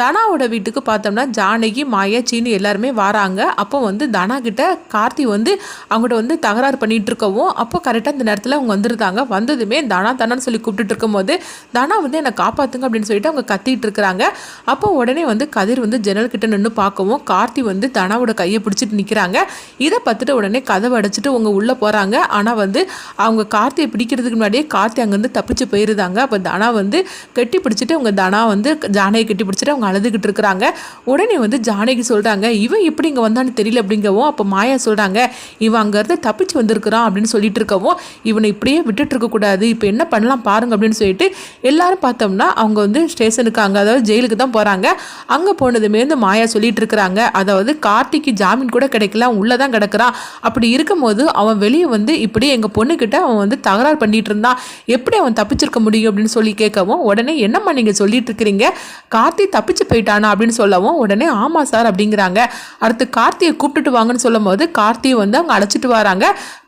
தனாவோட வீட்டுக்கு பார்த்தோம்னா ஜானகி மாயா சீனு எல்லாருமே வராங்க. அப்போ வந்து தனா கிட்ட கார்த்தி வந்து அவங்ககிட்ட வந்து தகராறு பண்ணிட்டு இருக்கவும் அப்போ கரெக்டாக இந்த நேரத்தில் அவங்க வந்துருந்தாங்க. வந்ததுமே தனா தனான்னு சொல்லி கூப்பிட்டுட்டு இருக்கும்போது தனா வந்து என்னை காப்பாற்றுங்க அப்படின்னு சொல்லிட்டு அவங்க கத்திட்டு இருக்கிறாங்க. அப்போ உடனே வந்து கதிர் வந்து ஜன்னல் கிட்ட நின்று பார்க்கவும் கார்த்தி வந்து தனாவோட கையை பிடிச்சிட்டு நிற்கிறாங்க இதை பார்த்துட்டு உடனே கதவை அடைச்சிட்டு அவங்க உள்ளே போகிறாங்க ஆனால் வந்து அவங்க கார்த்தியை பிடிக்கிறதுக்கு முன்னாடியே கார்த்தி அங்கேருந்து தப்பிச்சு போயிருந்தாங்க. அப்போ தனா வந்து கட்டி பிடிச்சிட்டு அவங்க தனா வந்து ஜானையை கட்டி பிடிச்சிட்டு அவங்க அழுதுகிட்டு இருக்கிறாங்க. உடனே வந்து ஜானகி சொல்கிறாங்க இவன் எப்படி இங்கே வந்தான்னு தெரியல அப்படிங்கவும் அப்போ மாயா சொல்கிறாங்க இவன் அங்கேருந்து தப்பிச்சு வந்திருக்கிறான் அப்படின்னு சொல்லிட்டு இருக்கவும் இவனை இப்படியே விட்டுட்டு இருக்கக்கூடாது இப்போ என்ன பண்ணலாம் பாருங்க அப்படின்னு சொல்லிட்டு எல்லாரும் பார்த்தோம்னா அவங்க வந்து ஸ்டேஷனுக்கு அங்கே அதாவது ஜெயிலுக்கு தான் போகிறாங்க அங்கே போனதுமே வந்து மாயா சொல்லிட்டு இருக்கிறாங்க அதாவது கார்த்திக்கு ஜாமீன் கூட கிடைக்கல உள்ளே தான் கிடக்கிறான். அப்படி இருக்கும்போது அவன் வெளியே வந்து இப்படி எங்கள் பொண்ணுக்கிட்ட அவன் வந்து தகராறு பண்ணிட்டு இருந்தான். எப்படி அவன் தப்பிச்சிருக்க முடியும் அப்படின்னு சொல்லி கேட்கவும் உடனே என்னம்மா நீங்கள் சொல்லிட்டு இருக்கிறீங்க? கார்த்தி தப்பிச்சு போயிட்டானா அப்படின்னு சொல்லவும் உடனே ஆமாம் சார் அப்படிங்கிறாங்க. அடுத்து கார்த்தியை கூப்பிட்டுட்டு வாங்கன்னு சொல்லும் போது கார்த்தியை வந்து அவங்க அழைச்சிட்டு வராங்க.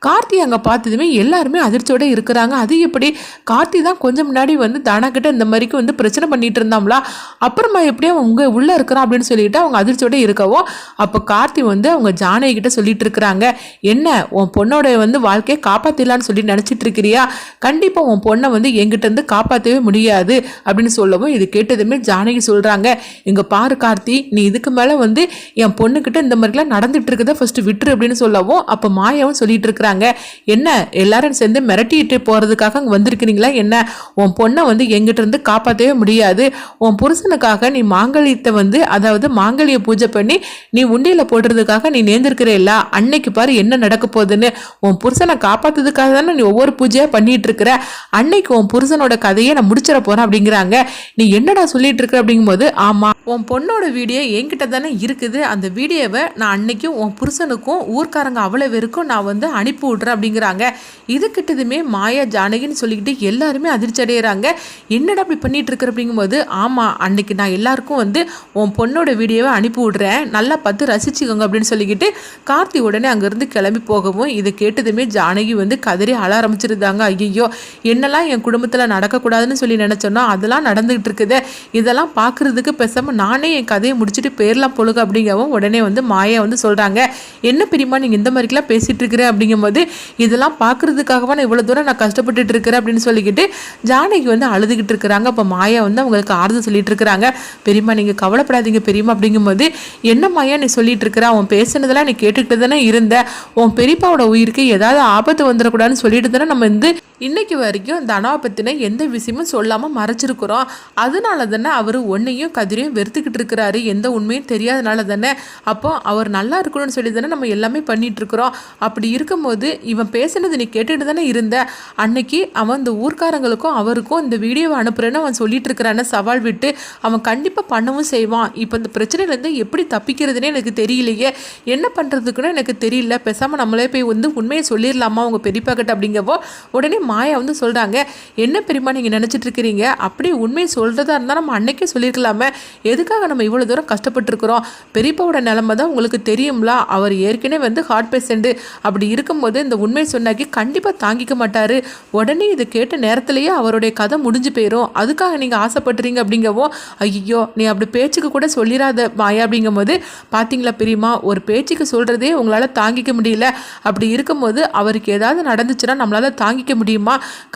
கார்த்தி அங்கே பார்த்ததுமே எல்லாருமே அதிர்ச்சியோட இருக்கிறாங்க. அது எப்படி? கார்த்தி தான் கொஞ்சம் முன்னாடி வந்து தானா கிட்ட இந்த மாதிரிக்கு வந்து பிரச்சனை பண்ணிட்டு இருந்தாங்களா அப்புறமா எப்படி அவன் உங்க உள்ளே இருக்கிறான் அப்படின்னு சொல்லிட்டு அவங்க அதிர்ச்சியோட இருக்கவும் அப்போ கார்த்தி வந்து அவங்க ஜானகி கிட்ட சொல்லிட்டு இருக்கிறாங்க. என்ன உன் பொண்ணோட வந்து வாழ்க்கையை காப்பாத்திடலான்னு சொல்லி நினச்சிட்டு இருக்கிறியா? கண்டிப்பாக உன் பொண்ணை வந்து எங்கிட்ட இருந்து காப்பாற்றவே முடியாது அப்படின்னு சொல்லவும் இது கேட்டதுமே ஜானகி சொல்கிறாங்க இங்கே பாரு கார்த்தி நீ இதுக்கு மேலே வந்து என் பொண்ணுக்கிட்ட இந்த மாதிரிலாம் நடந்துட்டு இருக்கதை ஃபர்ஸ்ட் விட்டுரு அப்படின்னு சொல்லவும் அப்போ மாயாவும் சொல்லிட்டு இருக்கிறாங்க. என்ன எல்லாரும் சேர்ந்து மிரட்டிட்டு போகிறதுக்காக அங்கே வந்திருக்கிறீங்களா? என்ன உன் பொண்ணை வந்து எங்கிட்ட இருந்து காப்பாற்றவே முடியாது. உன் புருஷனுக்காக நீ மாங்கலியத்தை வந்து அதாவது மாங்கலிய பூஜை பண்ணி நீ உண்டியில் போடுறதுக்காக நீ நேர்ந்திருக்கிறேல்ல அன்னைக்கு பாரு என்ன நடக்க போகுதுன்னு. உன் புருஷனை காப்பாத்துறதுக்காக தானே நீ ஒவ்வொரு பூஜையாக பண்ணிட்டு இருக்கிற. அன்னைக்கு உன் புருஷனோட கதையை நான் முடிச்சிட போறேன் அப்படிங்கிறாங்க. நீ என்னடா சொல்லிட்டு இருக்க அப்படிங்கும்போது ஆமாம் உன் பொண்ணோட வீடியோ என்கிட்ட தானே இருக்குது. அந்த வீடியோவை நான் அன்னைக்கும் உன் புருஷனுக்கும் ஊர்க்காரங்க அவ்வளோ பேருக்கும் நான் வந்து அனுப்பி விட்றேன் அப்படிங்கிறாங்க. இது கிட்டதுமே மாயா ஜானகின்னு சொல்லிக்கிட்டு எல்லாருமே அதிர்ச்சி அடைகிறாங்க என்னடா இப்படி பண்ணிட்டு இருக்கிற அப்படிங்கும்போது ஆமாம் அன்னைக்கு நான் எல்லாருக்கும் வந்து உன் பொண்ணோட வீடியோவை அனுப்பி விட்றேன். நல்லா பார்த்து ரசிச்சுக்கோங்க அப்படின்னு சொல்லிக்கிட்டு கார்த்தி உடனே அங்கேருந்து கிளம்பி போகவும் இதை கேட்டதுமே ஜானகி வந்து கதறி அழ ஆரம்பிச்சிருந்தாங்க. ஐயோ என்னெல்லாம் என் குடும்பத்தில் நடக்கக்கூடாதுன்னு சொல்லி நினச்சோன்னா அதெல்லாம் நடந்துகிட்டு இருக்குது. இதெல்லாம் பார்க்குறதுக்கு பேசாமல் நானே என் கதையை முடிச்சுட்டு பேர்லாம் பொழுக அப்படிங்கவும் உடனே வந்து மாயா வந்து சொல்கிறாங்க என்ன பிரிமா நீங்கள் இந்த மாதிரிக்கெலாம் பேசிகிட்டு இருக்கிற? அப்படிங்கும்போது இதெல்லாம் பார்க்குறதுக்காகவா நான் இவ்வளோ தூரம் நான் கஷ்டப்பட்டுட்டு இருக்கிறேன் அப்படின்னு சொல்லிக்கிட்டு ஜானகி வந்து அழுதுகிட்டு இருக்கிறாங்க. அப்போ மாயா வந்து அவங்களுக்கு ஆறுதல் சொல்லிட்டு இருக்கிறாங்க. பெரியம்மா நீங்கள் கவலைப்படாதீங்க பெரியம்மா அப்படிங்கும்போது என்ன மாயா நீ சொல்லிட்டு இருக்கிற? அவன் பேசுனதெல்லாம் நீ கேட்டுக்கிட்டு தானே இருந்த. உன் பெரியப்பாவோட உயிருக்கு ஏதாவது ஆபத்து வந்துடக்கூடாதுன்னு சொல்லிட்டு தானே நம்ம வந்து இன்னைக்கு வரைக்கும் தனாவை பற்றின எந்த விஷயமும் சொல்லாமல் மறைச்சிருக்கிறோம். அதனால தானே அவர் ஒன்றையும் கதிரையும் வெறுத்துக்கிட்டு இருக்கிறாரு. எந்த உண்மையும் தெரியாதனால தானே. அப்போ அவர் நல்லா இருக்கணும்னு சொல்லி தானே நம்ம எல்லாமே பண்ணிட்டு இருக்கிறோம். அப்படி இருக்கும்போது இவன் பேசுனது நீ கேட்டுட்டு தானே இருந்த. அன்னைக்கு அவன் இந்த ஊர்க்காரங்களுக்கும் அவருக்கும் இந்த வீடியோவை அனுப்புறேன்னு அவன் சொல்லிட்டு இருக்கிறான்னு சவால் விட்டு அவன் கண்டிப்பாக பண்ணவும் செய்வான். இப்போ இந்த பிரச்சனையிலேருந்து எப்படி தப்பிக்கிறதுனே எனக்கு தெரியலையே. என்ன பண்ணுறதுக்குன்னு எனக்கு தெரியல. பேசாமல் நம்மளே போய் வந்து உண்மையை சொல்லிடலாமா? அவங்க பெரியப்பா கிட்ட அப்படிங்கவோ உடனே மாயா வந்து சொல்கிறாங்க என்ன பெரியம்மா நீங்கள் நினச்சிட்டு இருக்கிறீங்க? அப்படி உண்மையை சொல்கிறதா இருந்தால் நம்ம அன்னைக்கே சொல்லியிருக்கலாமே எதுக்காக நம்ம இவ்வளோ தூரம் கஷ்டப்பட்டுருக்குறோம்? பெரியப்பாவோட நிலமை தான் உங்களுக்கு தெரியும்ல? அவர் ஏற்கனவே வந்து ஹார்ட் பேஷண்ட்டு அப்படி இருக்கும்போது இந்த உண்மையை சொன்னாக்கி கண்டிப்பாக தாங்கிக்க மாட்டார். உடனே இது கேட்ட நேரத்திலேயே அவருடைய கதை முடிஞ்சு போயிடும் அதுக்காக நீங்கள் ஆசைப்பட்றீங்க அப்படிங்கவோ ஐயோ நீ அப்படி பேச்சுக்கு கூட சொல்லிடாத மாயா அப்படிங்கும்போது பார்த்தீங்களா பெரியம்மா ஒரு பேச்சுக்கு சொல்கிறதே உங்களால் தாங்கிக்க முடியல. அப்படி இருக்கும்போது அவருக்கு ஏதாவது நடந்துச்சுன்னா நம்மளால் தாங்கிக்க முடியும்?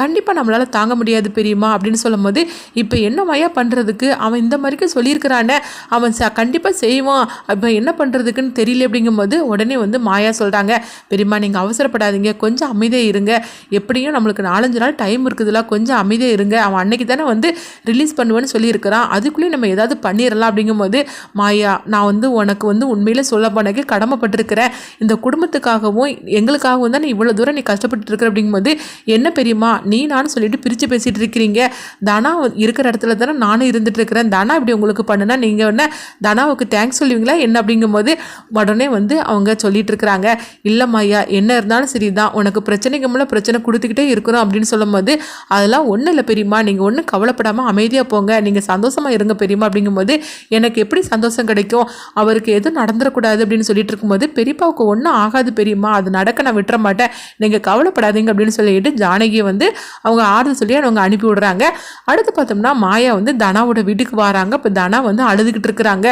கண்டிப்பாக நம்மளால் தாங்க முடியாது பெரியம்மா அப்படின்னு சொல்லும்போது இப்போ என்ன மாயா பண்ணுறதுக்கு அவன் இந்த மாதிரிக்கு சொல்லியிருக்கிறானே. அவன் ச கண்டிப்பாக செய்வான். இப்போ என்ன பண்ணுறதுக்குன்னு தெரியல அப்படிங்கும்போது உடனே வந்து மாயா சொல்கிறாங்க பெரியம்மா நீங்கள் அவசரப்படாதீங்க. கொஞ்சம் அமைதியாக இருங்க. எப்படியும் நம்மளுக்கு நாலஞ்சு நாள் டைம் இருக்குதுல கொஞ்சம் அமைதியாக இருங்க. அவன் அன்னைக்கு தானே வந்து ரிலீஸ் பண்ணுவேன்னு சொல்லியிருக்கிறான். அதுக்குள்ளேயும் நம்ம ஏதாவது பண்ணிடலாம். அப்படிங்கும்போது மாயா நான் வந்து உனக்கு வந்து உண்மையில் சொல்ல போனக்கு கடமைப்பட்டிருக்கிறேன். இந்த குடும்பத்துக்காகவும் எங்களுக்காகவும் தான் நீ இவ்வளோ தூரம் நீ கஷ்டப்பட்டு இருக்கிற? அப்படிங்கும்போது என்ன பெரியம்மா நீ நான் சொல்லிட்டு பிரித்து பேசிகிட்டு இருக்கிறீங்க. தனா இருக்கிற இடத்துல தானே நானும் இருந்துட்டு இருக்கிறேன். தனா இப்படி உங்களுக்கு பண்ணுனா நீங்கள் என்ன தனாவுக்கு தேங்க்ஸ் சொல்லுவீங்களா? என்ன அப்படிங்கும்போது உடனே வந்து அவங்க சொல்லிட்டு இருக்கிறாங்க. இல்லைம்மாய்யா என்ன இருந்தாலும் சரி தான் உனக்கு பிரச்சனைக்கு மேலே பிரச்சனை கொடுத்துக்கிட்டே இருக்கிறோம் அப்படின்னு சொல்லும்போது அதெல்லாம் ஒன்றும் இல்லை பெரியம்மா. நீங்கள் ஒன்றும் கவலைப்படாமல் அமைதியாக போங்க. நீங்கள் சந்தோஷமாக இருங்க பெரியம்மா அப்படிங்கும்போது எனக்கு எப்படி சந்தோஷம் கிடைக்கும்? அவருக்கு எதுவும் நடந்துடக்கூடாது அப்படின்னு சொல்லிட்டு இருக்கும்போது பெரியப்பாவுக்கு ஒன்றும் ஆகாது பெரியம்மா. அது நடக்க நான் விட்டுற மாட்டேன். நீங்கள் கவலைப்படாதீங்க அப்படின்னு சொல்லிட்டு ஜானகியை வந்து அவங்க ஆறுதல் சொல்லி அவங்க அனுப்பி விடுறாங்க. அடுத்து பார்த்தோம்னா மாயா வந்து தனாவோட வீட்டுக்கு வராங்க. இப்போ தனா வந்து அழுதுகிட்டு இருக்கிறாங்க.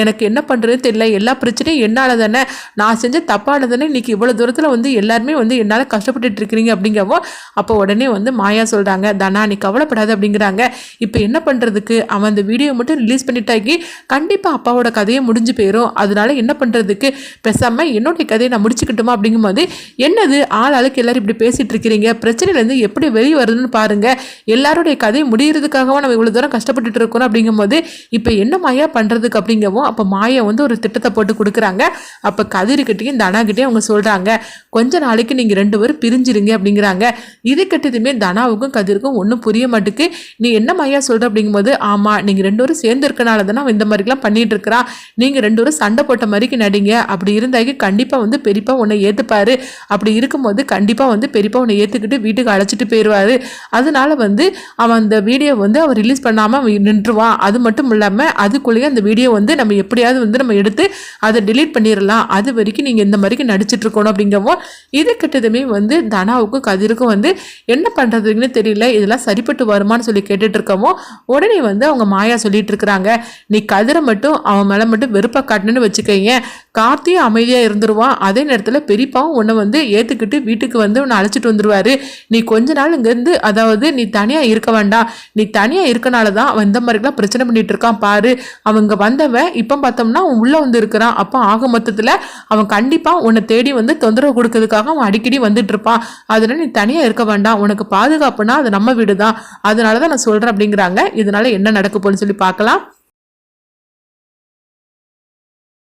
எனக்கு என்ன பண்ணுறதுன்னு தெரியல. எல்லா பிரச்சனையும் என்னால் தானே? நான் செஞ்ச தப்பானது தானே இன்னைக்கு இவ்வளோ தூரத்தில் வந்து எல்லாருமே வந்து என்னால் கஷ்டப்பட்டுட்டு இருக்கிறீங்க அப்படிங்கவோ அப்போ உடனே வந்து மாயா சொல்கிறாங்க தனா நீ கவலைப்படாத அப்படிங்கிறாங்க. இப்போ என்ன பண்ணுறதுக்கு அவன் அந்த வீடியோ மட்டும் ரிலீஸ் பண்ணிட்டாக்கி கண்டிப்பாக அப்பாவோட கதையை முடிஞ்சு போயிடும் அதனால என்ன பண்ணுறதுக்கு பேசாமல் என்னுடைய கதையை நான் முடிச்சுக்கிட்டோமா அப்படிங்கும்போது என்னது? ஆள் ஆளுக்கு எல்லாரும் இப்படி பேசிட்டு இருக்கிறீங்க. பிரச்சனை பிரச்சனையிலேருந்து எப்படி வெளியே வருதுன்னு பாருங்க. எல்லாருடைய கதை முடிகிறதுக்காகவும் நம்ம இவ்வளோ தூரம் கஷ்டப்பட்டுட்டு இருக்கணும் அப்படிங்கும்போது இப்போ என்ன மாயா பண்ணுறதுக்கு அப்படிங்கவும் அப்போ மாயா வந்து ஒரு திட்டத்தை போட்டு கொடுக்குறாங்க. அப்போ கதிர்கிட்டையும் தனாகிட்டையும் அவங்க சொல்கிறாங்க கொஞ்ச நாளைக்கு நீங்கள் ரெண்டு பேரும் பிரிஞ்சிருங்க அப்படிங்கிறாங்க. இது கட்டதுமே தனாவுக்கும் கதிருக்கும் ஒன்றும் புரிய மாட்டுக்கு. நீ என்ன மாயா சொல்கிற அப்படிங்கும்போது ஆமாம் நீங்கள் ரெண்டு பேரும் சேர்ந்து இருக்கனால தானே அவன் இந்த மாதிரிலாம் பண்ணிட்டு இருக்கிறான். நீங்கள் ரெண்டு பேரும் சண்டை போட்ட மாதிரிக்கு நடிங்க. அப்படி இருந்தாக்கி கண்டிப்பாக வந்து பெரியப்பா உன்னை ஏற்றுப்பாரு அப்படி இருக்கும்போது கண்டிப்பாக வந்து பெரியப்பா உன்னை ஏற்றுக்கிட்டு வீட்டுக்கு அழைச்சிட்டு போயிடுவார் அதனால வந்து அவன் அந்த வீடியோ வந்து அவர் ரிலீஸ் பண்ணாமல் அவன் நின்றுவான். அது மட்டும் இல்லாமல் அதுக்குள்ளேயே அந்த வீடியோ வந்து நம்ம எப்படியாவது வந்து நம்ம எடுத்து அதை டிலீட் பண்ணிடலாம் அது வரைக்கும் நீங்கள் இந்த மாதிரிக்கு நடிச்சிட்டு இருக்கணும் அப்படிங்கவும் இது கிட்டதுமே வந்து தனாவுக்கும் கதிருக்கும் வந்து என்ன பண்ணுறதுன்னு தெரியல. இதெல்லாம் சரிப்பட்டு வருமான்னு சொல்லி கேட்டுட்டு இருக்கவோ உடனே வந்து அவங்க மாயா சொல்லிட்டு இருக்கிறாங்க. நீ கதிரை மட்டும் அவன் மேலே மட்டும் வெறுப்பை காட்டணும்னு வச்சுக்கோங்க. கார்த்தியும் அமைதியாக இருந்துருவான். அதே நேரத்தில் பெரியப்பாவும் உன்னை வந்து ஏற்றுக்கிட்டு வீட்டுக்கு வந்து உன்னை அழைச்சிட்டு வந்துருவாரு. நீ கொஞ்ச நாள் இங்கேருந்து அதாவது நீ தனியாக இருக்க வேண்டாம். நீ தனியாக இருக்கனால தான் அவன் இந்த மாதிரிலாம் பிரச்சனை பண்ணிட்டு இருக்கான் பாரு. அவங்க வந்தவன் இப்போ பார்த்தோம்னா அவன் உள்ளே வந்து இருக்கிறான். அப்போ ஆக மொத்தத்தில் அவன் கண்டிப்பாக உன்னை தேடி வந்து தொந்தரவு கொடுக்கறதுக்காக அவன் அடிக்கடி வந்துட்டு இருப்பான். அதனால நீ தனியாக இருக்க வேண்டாம். உனக்கு பாதுகாப்புனா அது நம்ம வீடு தான் அதனால தான் நான் சொல்கிறேன் அப்படிங்கிறாங்க. இதனால என்ன நடக்க போகுதுன்னு சொல்லி பார்க்கலாம்.